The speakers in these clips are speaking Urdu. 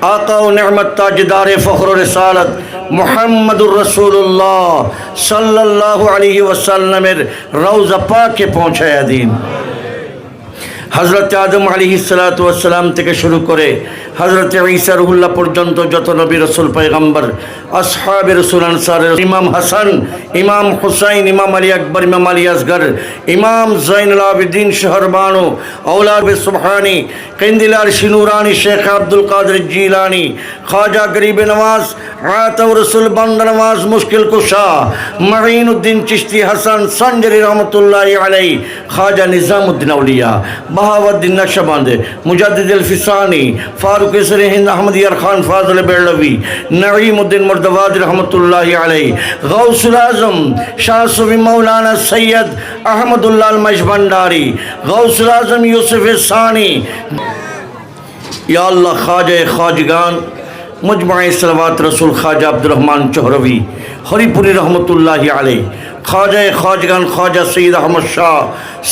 آقا و نعمت تاجدار فخر و رسالت محمد الرسول اللہ صلی اللہ علیہ وسلم روز پاک کے پہنچایا دین۔ حضرت آدم علیہ السلام تک شروع کرے۔ হজরত ঈসা রহুল্লাহ পর্যন্ত যত নবী রসুল, পায়গাম্বর, আসহাবে রসুল, আনসার, ইমাম হাসান, ইমাম হুসাইন, ইমাম আলী আকবর, ইমাম আলী আসগর, ইমাম জৈনুল আবিদ্দিন শহরবানু ঔলা সুবহানি কেন্দিলার শিনুরানি শেখ আব্দুল কাদের জিলানি خواجہ گریب نواز عطا رسول بند نواز، مشکل کشا، معین الدین چشتی حسن، سنجری رحمت اللہ علی خواجہ نظام الدین اولیاء بہاودین نقش بند مجدد الفسانی، فاروق سر ہند احمد یرخان فاضل بیڑلوی نعیم الدین مردواد رحمت اللہ علی غوث العظم شاہ صفی مولانا سید احمد اللہ المجبنداری غوث العظم یوسف ثانی۔ یا اللہ خواجہ خواجگان مجمع سلوات رسول خواجہ عبد الرحمن چہروی ہری پوری رحمۃ اللہ علیہ، خواجہ خواجگان خواجہ سید احمد شاہ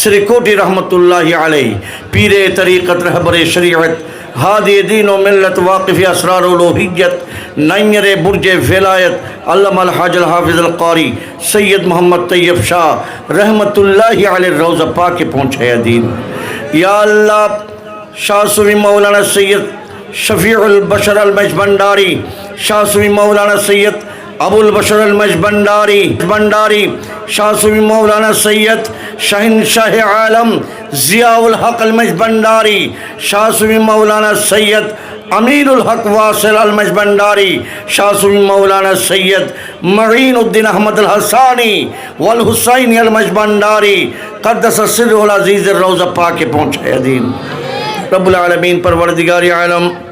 سرکوٹی رحمۃ اللہ علیہ، پیر طریقت رہبر شریعت، ہادی دین و ملت واقف اسرار الوحیت نینر برج ولایت، علامہ الحاج الحافظ القاری، سید محمد طیب شاہ رحمۃ اللہ علیہ روز پاک پہنچے دین۔ یا اللہ، شاہ سوی مولانا سید شفیع البشر المجبنداری، شاہ سوی مولانا سید ابو البشر المج بھنڈاری شاہ سوی مولانا سید شہن شاہ عالم ضیاء الحق المجبنداری، شاہ سوی مولانا سید امیر الحق واصل المجبنداری، شاہ سوی مولانا سید معین الدین احمد الحسانی والحسین المجبنداری، قدس سر العزیز الروز پاک پہنچے دین۔ رب العالمين پروردگار عالم.